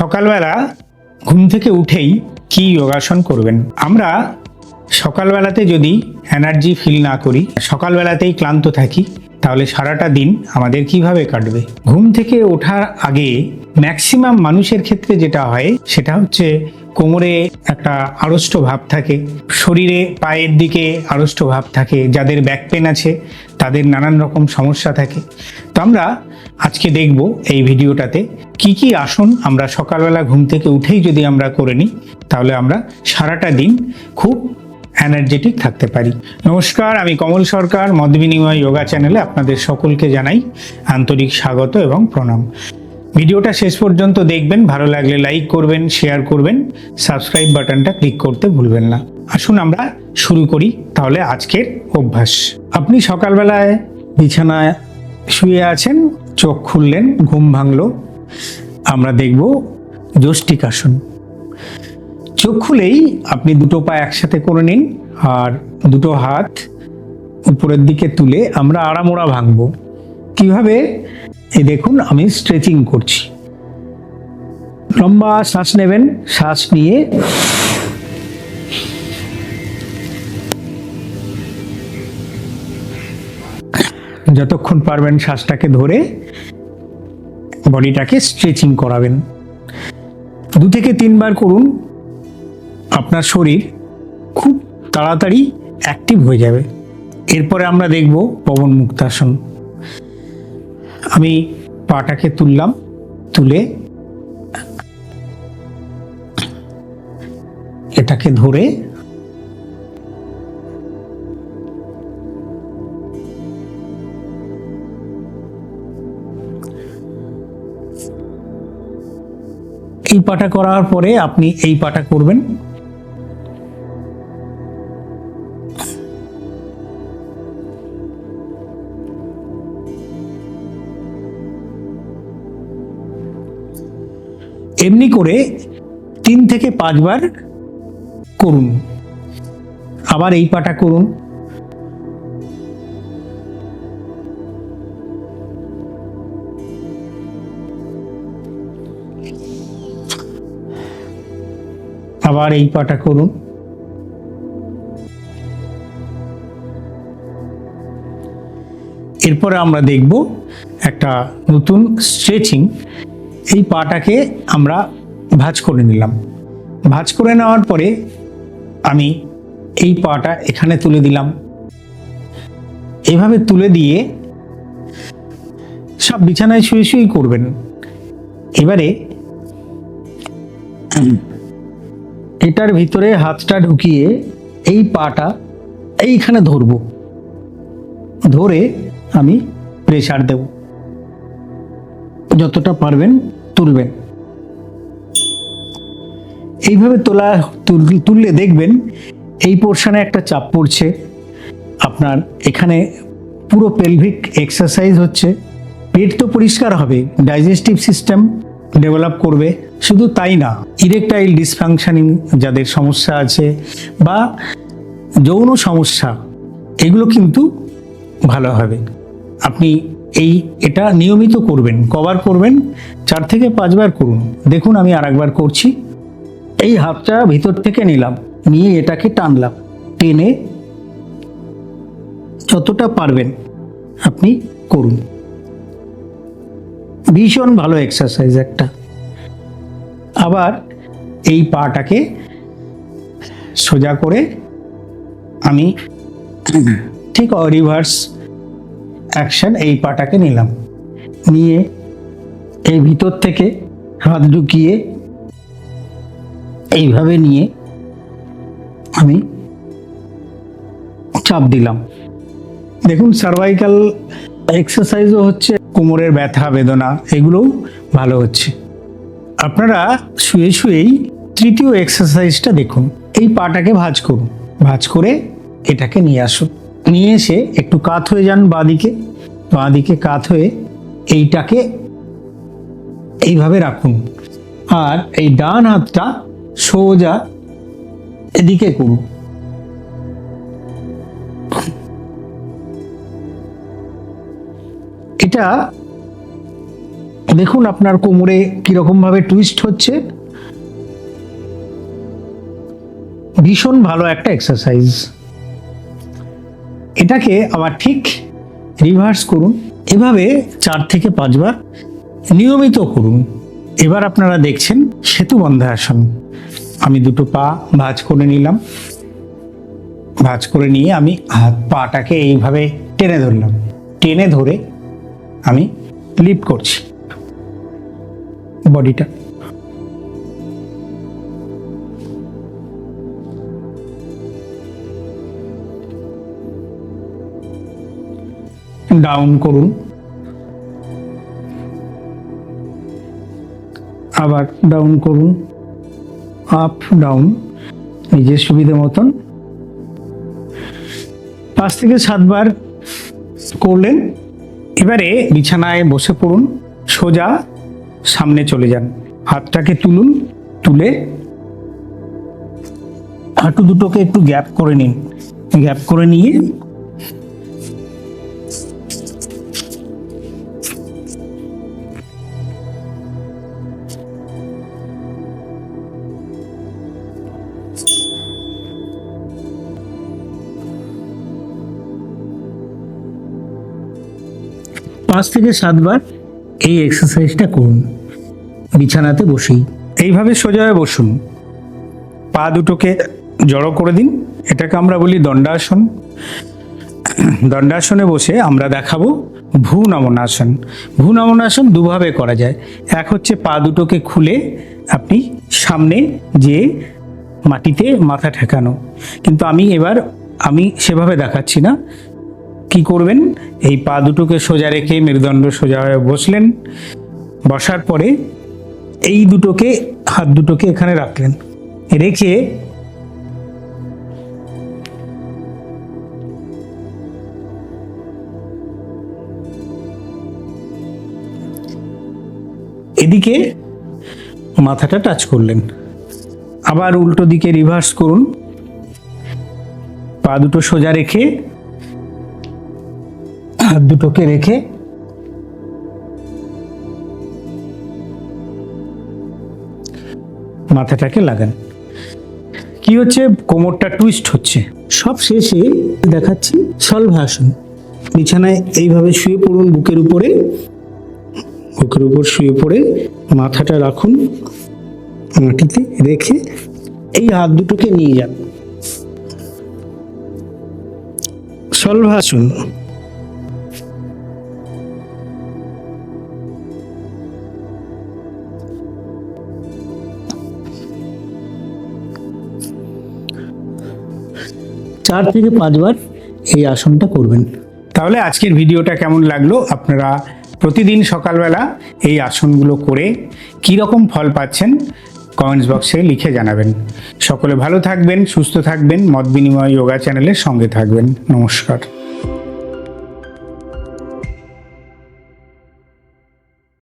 সকালবেলা ঘুম থেকে উঠেই কি যোগাসন করবেন? আমরা সকালবেলাতে যদি এনার্জি ফিল না করি, সকালবেলাতেই ক্লান্ত থাকি, তাহলে সারাটা দিন আমাদের কীভাবে কাটবে? ঘুম থেকে ওঠার আগে ম্যাক্সিমাম মানুষের ক্ষেত্রে যেটা হয়, সেটা হচ্ছে কোমরে একটা আড়ষ্ট ভাব থাকে, শরীরে পায়ের দিকে আড়ষ্ট ভাব থাকে, যাদের ব্যাক পেন আছে, তাদের নানান রকম সমস্যা থাকে। তো আমরা আজকে দেখব এই ভিডিওটাতে কি কি আসন আমরা সকালবেলা ঘুম থেকে উঠেই যদি আমরা করে নিই, তাহলে আমরা সারাটা দিন খুব এনার্জেটিক থাকতে পারি। নমস্কার, আমি কমল সরকার, মত বিনিময় যোগা চ্যানেলে আপনাদের সকলকে জানাই আন্তরিক স্বাগত এবং প্রণাম। ভিডিওটা শেষ পর্যন্ত দেখবেন, ভালো লাগলে লাইক করবেন শেয়ার করবেন সাবস্ক্রাইব বাটনটা ক্লিক করতে ভুলবেন না। আসুন আমরা শুরু করি, তাহলে আজকের অভ্যাস। আপনি সকালবেলায় বিছানায় শুয়ে আছেন, চোখ খুললেন, ঘুম ভাঙলো। আমরা দেখব যষ্টিক আসন চোখ খুলেই আপনি দুটো পা একসাথে করে নিন আর দুটো হাত উপরের দিকে তুলে আমরা আড়ামোড়া ভাঙবো। কীভাবে? এ দেখুন, আমি স্ট্রেচিং করছি। লম্বা শ্বাস নেবেন, শ্বাস নিয়ে যতক্ষণ পারবেন শ্বাসটাকে ধরে বডিটাকে স্ট্রেচিং করাবেন। দু থেকে তিনবার করুন, আপনার শরীর খুব তাড়াতাড়ি অ্যাক্টিভ হয়ে যাবে। এরপরে আমরা দেখব পবন মুক্তাসন। আমি পাটাকে তুললাম, তুলে এটাকে ধরে এই পাটা করার পরে আপনি এই পাটা করবেন। এমনি করে তিন থেকে পাঁচবার করুন। আবার এই পাটা করুন। আবার এই পাটা করুন। এরপরে আমরা দেখব একটা নতুন স্ট্রেচিং এই পাটাকে আমরা ভাঁজ করে নিলাম। ভাঁজ করে নেওয়ার পরে আমি এই পাটা এখানে তুলে দিলাম। এভাবে তুলে দিয়ে সব বিছানায় শুয়ে শুয়েই করবেন। এবারে এটার ভিতরে হাতটা ঢুকিয়ে এই পাটা এইখানে ধরবো। ধরে আমি প্রেশার দেব। যতটা পারবেন তুলবেন। এইভাবে তোলা, তুল- তুললে দেখবেন এই পোর্শনে একটা চাপ পড়ছে। আপনার এখানে পুরো পেলভিক এক্সারসাইজ হচ্ছে। পেট তো পরিষ্কার হবে ডাইজেস্টিভ সিস্টেম ডেভেলপ করবে, শুধু তাই না ইরেকটাইল ডিসফাংশনিং যাদের সমস্যা আছে বা যৌন সমস্যা, এগুলো কিন্তু ভালো হবে। আপনি এই, এটা নিয়মিত করবেন কবার করবেন, চার থেকে পাঁচবার করুন। দেখুন, আমি আর একবার করছি। এই হাতটা ভিতর থেকে নিলাম, নিয়ে এটাকে টানলাম। টেনে যতটা পারবেন আপনি করুন। ভীষণ ভালো এক্সারসাইজ একটা। আবার এই পাটাকে সোজা করে আমি ঠিক রিভার্স অ্যাকশন এই পাটাকে নিলাম। নিয়ে এই ভিতর থেকে হাত ঢুকিয়ে এইভাবে নিয়ে আমি চাপ দিলাম। দেখুন সার্ভাইকাল এক্সারসাইজও হচ্ছে কোমরের ব্যথা, বেদনা, এগুলোও ভালো হচ্ছে। আপনারা শুয়ে শুয়েই তৃতীয় এক্সারসাইজটা দেখুন। এই পাটাকে ভাঁজ করুন। ভাঁজ করে এটাকে নিয়ে আসুন। নিয়ে এসে একটু কাত হয়ে যান বাঁদিকে। বাঁদিকে কাত হয়ে এইটাকে এইভাবে রাখুন। আর এই ডান হাতটা সোজা এদিকে করুন। এটা দেখুন আপনার কোমরে কীরকমভাবে টুইস্ট হচ্ছে। ভীষণ ভালো একটা এক্সারসাইজ এটাকে আবার ঠিক রিভার্স করুন। এভাবে চার থেকে পাঁচবার নিয়মিত করুন। এবার আপনারা দেখছেন সেতু বন্ধাসন। আমি দুটো পা ভাঁজ করে নিলাম। ভাঁজ করে নিয়ে আমি হাত পাটাকে এইভাবে টেনে ধরলাম। টেনে ধরে আমি লিফট করছি। বডিটা ডাউন করুন। আবার ডাউন করুন। আপ ডাউন নিজের সুবিধা মতন। পাঁচ থেকে সাতবার করলেন। এবারে বিছানায় বসে পড়ুন, সোজা সামনে চলে যান। হাতটাকে তুলুন, তুলে হাঁটু দুটোকে একটু গ্যাপ করে নিন। গ্যাপ করে নিয়ে পাঁচ থেকে সাতবার এই এক্সারসাইজটা করুন। বিছানাতে বসেই। এইভাবে সোজা হয়ে বসুন। পা দুটোকে জড়ো করে দিন। এটাকে আমরা বলি দণ্ডাসন। দণ্ডাসনে বসে আমরা দেখাবো ভূ নমনাসন ভূ নমনাসন দুভাবে করা যায়। এক হচ্ছে পা দুটোকে খুলে আপনি সামনে যে মাটিতে মাথা ঠেকানো। কিন্তু আমি এবার, আমি সেভাবে দেখাচ্ছি না। কি করবেন? এই পা দুটোকে সোজা রেখে মেরুদণ্ড সোজা হয়ে বসলেন। বসার পরে এই দুটোকে, হাত দুটোকে এখানে রাখলেন। রেখে এদিকে মাথাটা টাচ করলেন। আবার উল্টো দিকে রিভার্স করুন। পা দুটো সোজা রেখে হাত দুটোকে রেখে মাথাটাকে লাগান। কি হচ্ছে? কোমরটা টুইস্ট হচ্ছে। সব শেষে দেখাচ্ছি সলভাসন বিছানায় এইভাবে শুয়ে পড়ুন বুকের উপরে। বুকের উপর শুয়ে পড়ে মাথাটা রাখুন মাটিতে রেখে এই হাত দুটোকে নিয়ে যান। সলভাসন চার থেকে পাঁচবার এই আসনটা করবেন। তাহলে আজকের ভিডিওটা কেমন লাগল? আপনারা প্রতিদিন সকালবেলা এই আসনগুলো করে কী রকম ফল পাচ্ছেন কমেন্টস বক্সে লিখে জানাবেন। সকলে ভালো থাকবেন, সুস্থ থাকবেন, মত বিনিময় যোগা চ্যানেলের সঙ্গে থাকবেন। নমস্কার।